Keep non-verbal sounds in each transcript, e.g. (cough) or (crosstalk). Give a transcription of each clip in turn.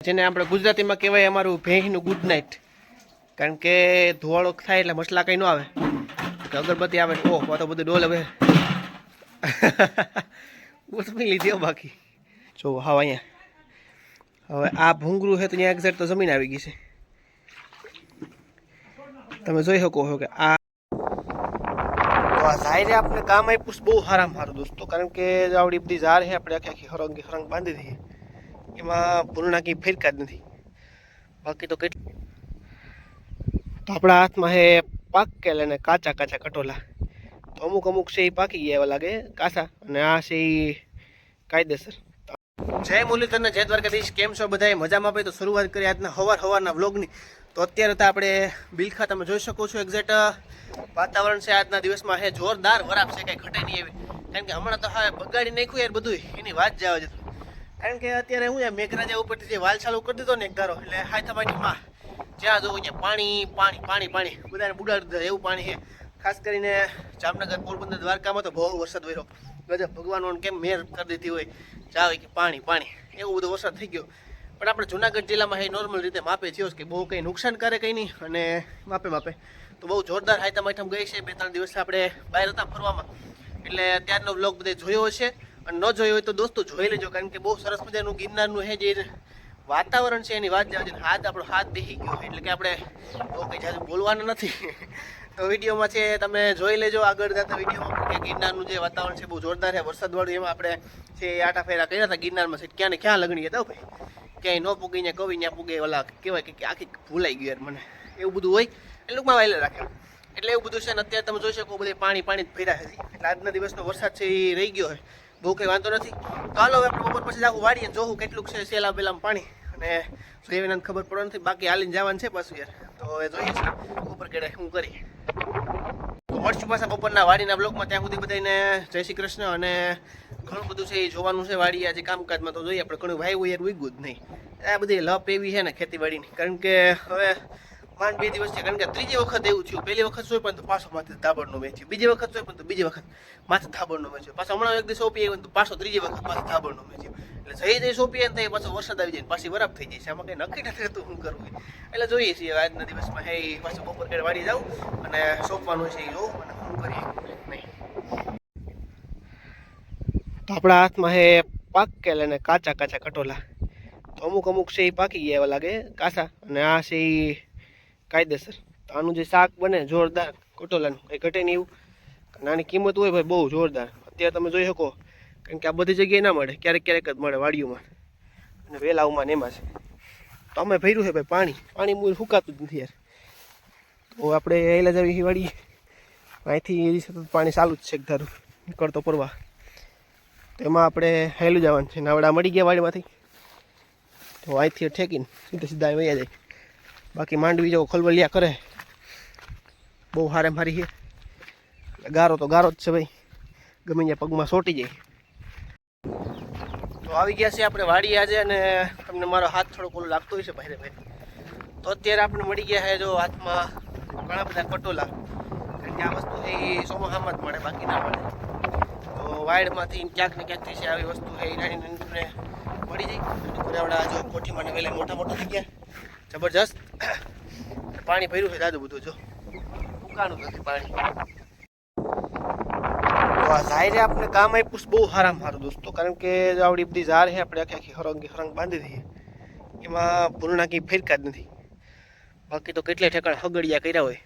જેને આપણે ગુજરાતીમાં કહેવાય અમારું ભેંસનું ગુડ નાઇટ કારણ કે ધોવાળો થાય એટલે મસલા કંઈ ન આવે. અગરબત્તી આવે ઓહ આ તો બધું ડોલ હવે. (laughs) ઉસમી લીધી બાકી. જો હા અહીંયા. હવે આ ભૂંગરું છે તો અહીંયા એક્ઝેક્ટ તો જમીન આવી ગઈ છે. તમે જોઈ શકો છો કે આ ઝાયરે આપણે કામ આપ્યું બહુ હારામ સારું દોસ્તો. કારણ કે આવડી બધી ઝાર છે, આપણે આખી આખી હરંગી હરંગ બાંધી દઈએ. એમાં પૂર્ણા કંઈ ફેરકા જ નથી. બાકી તો કેટલું આપણા હાથમાં છે પાકેલ અને કાચા કાચા કટોલા. તો અમુક અમુક છે એ પાકી ગયા એવા લાગે, કાચા. અને આ છે એ કાયદેસર. જય મુરલીધર જય દ્વારકાધીશ. કેમ છો બધાએ મજામાં આપે તો શરૂઆત કરી આજના હવાર હવારના વ્લોગની. તો અત્યારે તો આપણે બિલખા તમે જોઈ શકો છો એક્ઝેક્ટ વાતાવરણ છે આજના દિવસમાં. હે, જોરદાર વરાપ છે, કંઈ ઘટે નહીં એવી. કારણ કે હમણાં તો હા બગાડી નાખ્યું યાર બધું એની વાત જવા જતું કારણ કે અત્યારે હું મેઘરાજા ઉપરથી જે વાલ ચાલુ કરી દીધો ને એક ધારો એટલે હાથામાટીમાં જ્યાં જોવું ત્યાં પાણી પાણી પાણી પાણી. બધાને બુડાડી દીધા, એવું પાણી છે. ખાસ કરીને જામનગર, પોરબંદર, દ્વારકામાં તો બહુ વરસાદ વર્યો ગજબ, ભગવાનનો કેમ મેર કરી દીધી હોય. જાવે કે પાણી પાણી. એવું બધો વરસાદ થઈ ગયો. પણ આપણે જુનાગઢ જિલ્લામાં એ નોર્મલ રીતે માપે થયો કે બહુ કંઈ નુકસાન કરે કંઈ નહીં અને માપે માપે. તો બહુ જોરદાર હાયતા માઠમ ગઈ છે. બે ત્રણ દિવસ આપણે બહાર હતા ફરવામાં. એટલે ત્યારનો બ્લોગ બધે જોયો હશે. અને ન જોયું હોય તો દોસ્તો જોઈ લેજો, કારણ કે બહુ સરસ મજાનું ગિરનારનું હે જે વાતાવરણ છે એની વાત જ છે હાથ આપણો હાથ બેસી ગયો એટલે કે આપણે બહુ કંઈ જાજુ બોલવાનું નથી. તો વિડીયોમાં છે, તમે જોઈ લેજો આગળ જતા વિડીયોમાં, કે ગિરનારનું જે વાતાવરણ છે બહુ જોરદાર છે વરસાદવાળું એમાં આપણે છે આટા ફેરા કર્યા હતા ગિરનારમાં, છે, ક્યાં ને ક્યાં લગણી હતા ભાઈ? ક્યાંય ન પૂગી, ને કવિ ત્યાં પૂગે, ઓલા કહેવાય કે આખી ભૂલાઈ ગયું યાર મને. એવું બધું હોય એ લોકોમાં વાયલે રાખે. એટલે એવું બધું છે ને અત્યારે તમે જોઈ શકો, બધે પાણી પાણી જ ભર્યા છે એટલે આજના દિવસનો વરસાદ છે એ રહી ગયો હોય બહુ કંઈ વાંધો નથી. ચાલો હવે આપણે બપોર પછી આખું વાડીએ જોવું કેટલુંક છે સેલા બેલામાં પાણી. અને સોયાબીન ખબર પડવા નથી. બાકી હાલીને જવાનું છે પાછું યાર. તો હવે જોઈએ છે ઉપર કેડે શું કરી મળશું પાછા બપોરના વાડીના બ્લોકમાં ત્યાં સુધી બધાને જય શ્રી કૃષ્ણ અને ઘણું બધું છે એ જોવાનું છે વાડી આજે કામકાજમાં. તો જોઈએ આપણે ઘણું વાયવું યાર ઉગ્યું જ નહીં. આ બધી લપ એવી છે ને ખેતીવાડીની. કારણ કે હવે માંડ બે દિવસ છે. કારણ કે ત્રીજી વખત એવું થયું. પહેલી વખત સોય પણ તો પાછો માથે ધાબળનું મેચ થયું બીજી વખત સોય પણ તો બીજી વખત માથે ધાબળનો મેચ થયો પાછો હમણાં એક દિવસ સોંપી આવ્યું તો પાછો ત્રીજી વખત માથે ધાબળનો મેં થયો એટલે જઈ જઈ સોંપીએ ને તો પાછો વરસાદ આવી જાય પાછી બરાબર થઈ જાય છે. આમાં કંઈ નક્કી નથી થતું શું કરવું એટલે જોઈએ છીએ આજના દિવસમાં. હે પાછું બપોર ઘરે વાળી જાઉં અને સોંપવાનું છે એ જોઉં અને શું કરીએ? નહીં. તો આપણા હાથમાં છે પાકેલ અને કાચા કાચા કટોલા. અમુક અમુક છે એ પાકી ગયા એવા લાગે. કાચા. અને આ છે એ કાયદેસર. તો આનું જે શાક બને, જોરદાર, કોટોલાનું, કંઈ ઘટે નહીં એવું. નાની કિંમત હોય ભાઈ, બહુ જોરદાર. અત્યારે તમે જોઈ શકો, કારણ કે આ બધી જગ્યાએ ના મળે, ક્યારેક ક્યારેક જ મળે વાડીઓમાં. અને વેલાઓમાં ને એમાં છે. તો અમે ભર્યું છે ભાઈ પાણી. પાણી મૂળ સુકાતું જ નથી યાર. તો આપણે એલા જવી વાડી અહીંથી પાણી ચાલુ જ છે ધારું. નીકળતો પરવા તો એમાં આપણે હેલું જવાનું છે. નાવડા મળી ગયા વાડીમાંથી. તો અહીંથી ઠેકીને સીધા સીધા વયા જાય. બાકી માંડવી જેવો ખલબલિયા કરે. બહુ હારે મારી છે. ગારો તો ગારો જ છે ભાઈ. ગમે ત્યાં પગમાં સોટી જાય. તો આવી ગયા છે આપણે વાડી આજે અને તમને મારો હાથ થોડો કોલો લાગતો હોય છે ભાઈ ભાઈ. તો અત્યારે આપણે મળી ગયા છે જો હાથમાં ઘણા બધા કટોલા. કારણ કે આ વસ્તુ એ સોમાહામાં જ મળે, બાકી ના મળે. તો વાયડમાંથી ક્યાંક ને ક્યાંકથી છે આવી વસ્તુ એ નાની મળી જાય. ઘરેવડા જો કોઠીમાં ને વેલા મોટા મોટા થઈ ગયા. જબરજસ્ત. પાણી ભર્યું છે દાદુ બધું, જો. ઉકાણું નથી પાણી. તો આ આપણે કામ આપ્યું બહુ હારામ સારું દોસ્તો. કારણ કે આવડી બધી ઝાર છે, આપણે આખી આખી હરંગી હરંગ બાંધી દઈએ. એમાં પૂર્ણા કંઈ ફેરકા જ નથી. બાકી તો કેટલાય ઠેકાણ હગડિયા કર્યા હોય.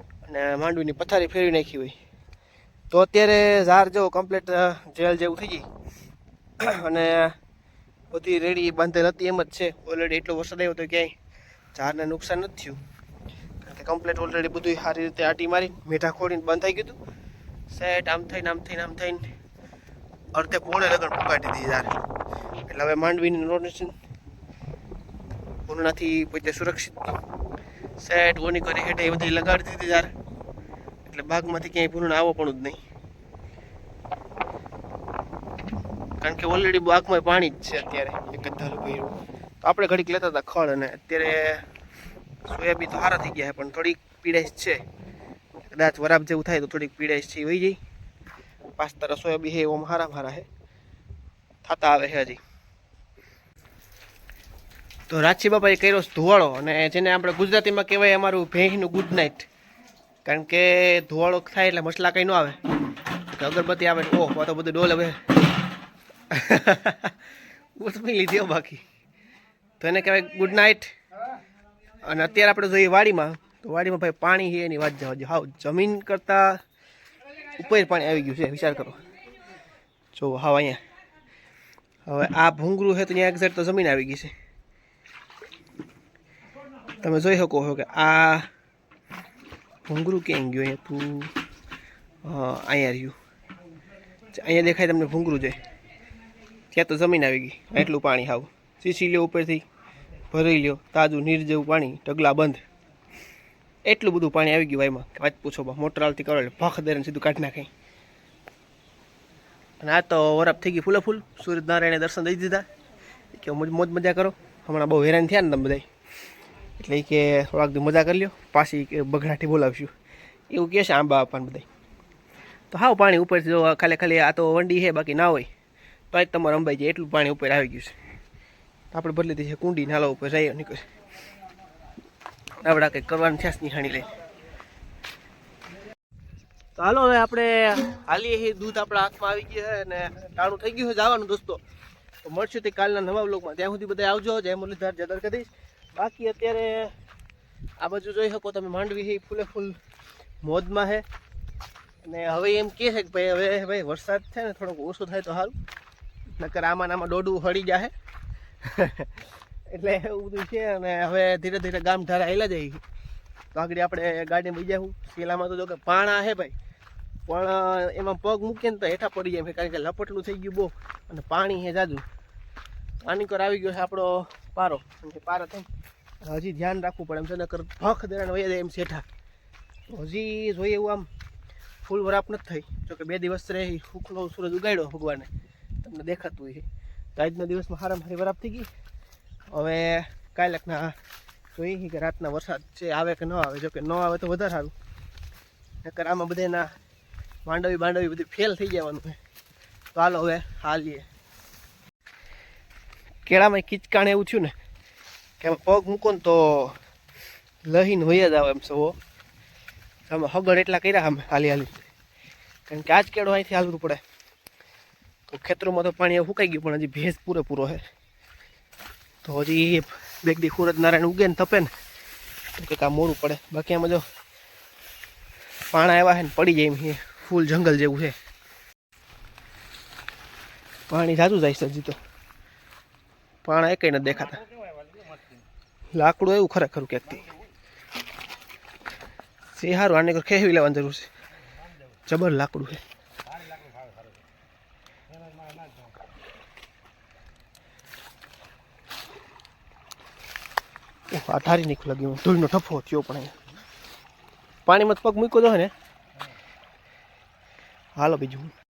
અને માંડવીની પથારી ફેરવી નાખી હોય. તો અત્યારે ઝાર જેવો કમ્પ્લીટ જેલ જેવું થઈ ગઈ. અને બધી રેડી બાંધેલ હતી, એમ જ છે. ઓલરેડી એટલો વરસાદ આવ્યો તો ક્યાંય ઝાડને નુકસાન નથી થયું. કારણ કે કમ્પ્લીટ ઓલરેડી બધું સારી રીતે આટી મારી, મીઠા ખોડીને બંધ થઈ ગયું સેટ આમ થઈને આમ થઈને આમ થઈને અડધે પોળે લગન પુકાટી દીધી યાર એટલે હવે માંડવીની નોટિશન પૂર્ણથી પોતે સુરક્ષિત. સેટ ઓની કરી હેઠે એ બધી લગાડી દીધી યાર એટલે બાગમાંથી ક્યાંય પૂર્ણ આવો પણ જ નહીં. કારણ કે ઓલરેડી બાગમાં પાણી જ છે અત્યારે. એક જ ધારું ભર્યું. તો આપણે ઘડીક લેતા હતા ખળ અને અત્યારે સોયાબીન તો સારા થઈ ગયા છે પણ થોડીક પીડાઈશ છે. કદાચ વરાબ જેવું થાય તો થોડીક પીડાઈશ છે વહી જાય. પાંચ તારા સોયાબીન છે ઓમ હારા મારા છે. થતા આવે છે હજી. તો રાજી બાપાએ કર્યો ધોવાળો અને જેને આપણે ગુજરાતીમાં કહેવાય અમારું ભેંસનું ગુડ નાઇટ કારણ કે ધુવાળો થાય એટલે મસલા કંઈ ન આવે. અગરબત્તી આવે ઓહ આ તો બધું ડોલ હવે. (laughs) ઉસમી લીધી હો બાકી. તો એને કહેવાય ગુડ નાઇટ અને અત્યારે આપણે જોઈએ વાડીમાં, તો વાડીમાં ભાઈ પાણી છે, એની વાત જવા હાવ, જમીન કરતાં ઉપર પાણી આવી ગયું છે, વિચાર કરો. જો, હાવ અહીંયા. હવે આ ભૂંગરું છે, તો ત્યાં એક્ઝેક્ટ તો જમીન આવી ગઈ છે. તમે જોઈ શકો છો કે આ ભૂંગરું ક્યાં ગયું અહીંયા? તું, હા, અહીંયા રહ્યું. અહીંયા દેખાય તમને ભૂંગરું છે. ત્યાં તો જમીન આવી ગઈ. એટલું પાણી હાવ. સીસી લ્યો ઉપરથી, ભરી લ્યો, તાજું નીર જેવું પાણી, ઢગલા બંધ. એટલું બધું પાણી આવી ગયું એમાં વાત પૂછો બા મોટર હાલતી કરો એટલે ભખ દે સીધું કાઢી નાખે. અને આ તો વરાપ થઈ ગઈ ફૂલે ફૂલ. સૂર્યનારાયણે દર્શન દઈ દીધા. કે મોજ મોજ કરો. હમણાં બહુ હેરાન થયા ને તમે બધા એટલે કે થોડાક મજા કરી લ્યો. પાછી બગડાટી બોલાવશું. એવું કહે આંબા આપવાનું બધા તો હાવ પાણી ઉપરથી જો ખાલી ખાલી આ તો વંડી છે, બાકી ના હોય. તો જ તમારે અંબાઈ જાય એટલું પાણી ઉપર આવી ગયું છે. આપણે બદલી દઈએ કુંડી નાલા ઉપર જઈએ નીકળે આપણે કંઈક કરવાનું છે નિહાણી લઈને. તો હાલો હવે આપણે હાલીએ દૂધ આપણા હાથમાં આવી ગયું છે અને ટાણું થઈ ગયું છે જવાનું દોસ્તો. તો મળશું તે કાલના નવા બ્લોગમાં ત્યાં સુધી બધા આવજો. જય મુરલીધર, જય દ્વારકાધીશ. બાકી અત્યારે આ બાજુ જોઈ શકો તમે માંડવી છે ફૂલે ફૂલ મોજમાં છે. અને હવે એમ કહે છે કે ભાઈ, હવે ભાઈ વરસાદ છે ને થોડોક ઓછો થાય તો સારું નકર આમાં આમાં ડોડું હળી જાય (laughs) એટલે એવું બધું છે અને હવે ધીરે ધીરે ગામ ધારા હેલા જાય તો આગળ આપણે ગાડી બીજા હું શેલામાં તો જો કે પાણા છે ભાઈ. પણ એમાં પગ મૂકીએ ને તો હેઠા પડી જાય કારણ કે લપટલું થઈ ગયું બહુ. અને પાણી હે જાજુ. પાણી કર આવી ગયો છે આપણો પારો. પારો થાય હજી ધ્યાન રાખવું પડે એમ છે, નકર ભખ દેરાણ વહી જાય એમ શેઠા હજી જોઈએ એવું આમ. ફૂલ વરાપ નથી થઈ. જોકે બે દિવસ રહે હુકલો સૂરજ ઉગાડ્યો ભગવાને. તમને દેખાતું હોય તો આજના દિવસમાં હારામાં હારી બરાબર થઈ ગઈ. હવે કાલકના જોઈએ કે રાતના વરસાદ છે આવે કે ન આવે, જો કે ન આવે તો વધારે સારું. નકર આમાં બધાના માંડવી માંડવી બધી ફેલ થઈ જવાનું છે. તો હાલો હવે હાલીએ. કેળામાં કિચકાણ એવું થયું ને, કે પગ મૂકો ને તો લહીને હોય જ આવે એમ સવો અમે હગડ એટલા કર્યા અમે હાલી હાલી. કારણ કે આજ કેળો અહીંથી હાલવું પડે. તો ખેતરોમાં તો પાણી સુકાઈ ગયું, પણ હજી ભેજ પૂરેપૂરો છે. તો હજી બેગ દી સૂરજ નારાયણ ઉગે ને તપે ને, તો કંઈક આ મોડું પડે. બાકી આમાં જો પાણા એવા છે ને પડી જાય એમ છે, ફૂલ જંગલ જેવું છે. પાણી જાજુ જાય છે હજી તો. પાણા એકઈ નથી દેખાતા. લાકડું એવું ખરેખર ક્યાંકથી સિંહારું આને ખેવી લેવાની જરૂર છે. જબર લાકડું છે. આ ઠારી નીકળ લાગ્યું ધૂળનો ઠફો થયો પણ પાણીમાં પગ મૂક્યો તો ને? હાલો બીજું.